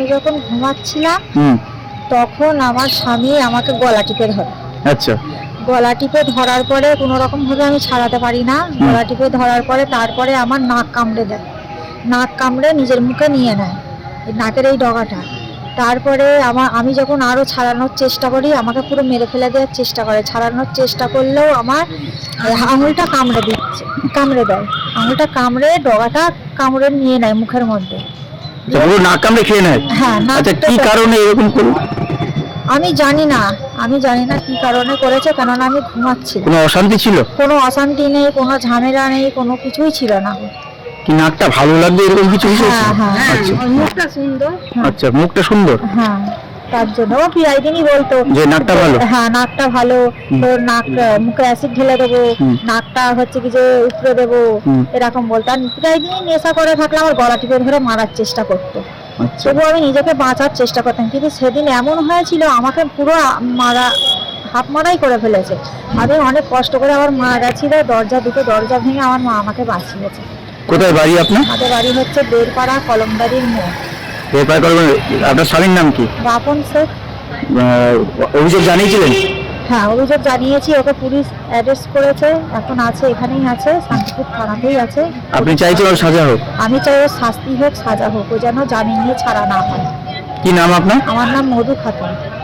আমি যখন ঘুমাচ্ছিলাম তখন আমার স্বামী আমাকে গলা টিপে ধরে। আচ্ছা। গলা টিপে ধরার পরে কোনো রকম ভাবে আমি ছাড়াতে পারি না। গলা টিপে ধরার পরে তারপরে আমার নাক কামড়ে দেয়। নাক কামড়ে নিজের মুখে নিয়ে নেয় নাকের এই ডগাটা। তারপরে আমার আমি যখন আরও ছাড়ানোর চেষ্টা করি আমাকে পুরো মেরে ফেলে দেওয়ার চেষ্টা করে। ছাড়ানোর চেষ্টা করলেও আমার আঙুলটা কামড়ে দিচ্ছে কামড়ে দেয়। আঙুলটা কামড়ে ডগাটা কামড়ে নিয়ে নেয় মুখের মধ্যে। আচ্ছা, পুরো কামড়ে খেয়ে নেয়। হ্যাঁ আচ্ছা কি কারণে এরকম করল? আমি জানি না আমি জানি না কি কারণে করেছে কেননা আমি ঘুমাচ্ছি কোনো অশান্তি ছিল? কোনো অশান্তি নেই কোনো ঝামেলা নেই কোনো কিছুই ছিল না। কি নাকটা ভালো লাগবে এরকম কিছু হয়েছে হ্যাঁ হ্যাঁ। আচ্ছা। মুখটা সুন্দর। আচ্ছা মুখটা সুন্দর? হ্যাঁ। তার জন্য। ও বলতো? যে নাকটা ভালো। হ্যাঁ নাকটা ভালো। তোর নাক মুখে অ্যাসিড ঢেলে দেবো। নাকটা হচ্ছে কি যে উপরে দেবো। এরকম বলতো। আর নেশা করে থাকলে আমার গলা টিপে ধরে মারার চেষ্টা করতো। আচ্ছা। তবু আমি নিজেকে বাঁচার চেষ্টা করতাম। কিন্তু সেদিন এমন হয়েছিল আমাকে পুরো মারা হাফ মারাই করে ফেলেছে। আমি অনেক কষ্ট করে আমার মা গেছিল। দরজা দুটো দরজা ভেঙে আমার মা আমাকে বাঁচিয়েছে। কোথায় বাড়ি আপনার? আমাদের বাড়ি হচ্ছে বেরপাড়া কলমদারির মোড়। ব্যাপার করবেন আপনার স্বামীর নাম কি? বাপন স্যার। অভিযোগ জানিয়েছিলেন? হ্যাঁ অভিযোগ জানিয়েছি ওকে পুলিশ অ্যারেস্ট করেছে এখন আছে এখানেই আছে শান্তিপুর থানাতেই আছে। আপনি চাইছেন ওর সাজা হোক? আমি চাই ওর শাস্তি হোক সাজা হোক ও যেন জামিন নিয়ে ছাড়া না হয়। কি নাম আপনার? আমার নাম মধু খাতুন।